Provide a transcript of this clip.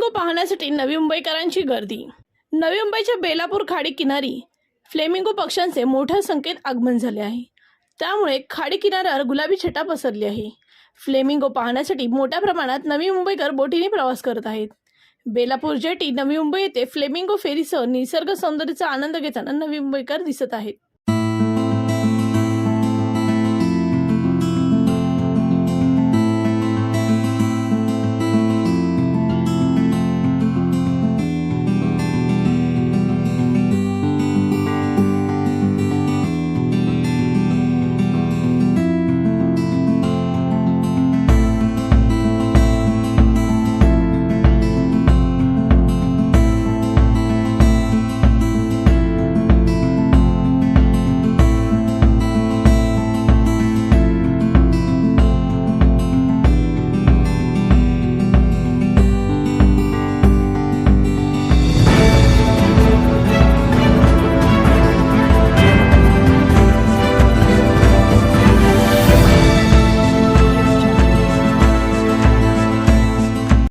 पाहण्यासाठी नवी मुंबईकरांची गर्दी. नवी मुंबईच्या बेलापूर खाडी किनारी फ्लेमिंगो पक्ष्यांचे मोठ्या संख्येत आगमन झाले आहे. त्यामुळे खाडी किनाऱ्यावर गुलाबी छटा पसरली आहे. फ्लेमिंगो पाहण्यासाठी मोठ्या प्रमाणात नवी मुंबईकर बोटीने प्रवास करत आहेत. बेलापूर जेटी नवी मुंबई येथे फ्लेमिंगो फेरीसह निसर्ग सौंदर्याचा आनंद घेताना नवी मुंबईकर दिसत आहेत.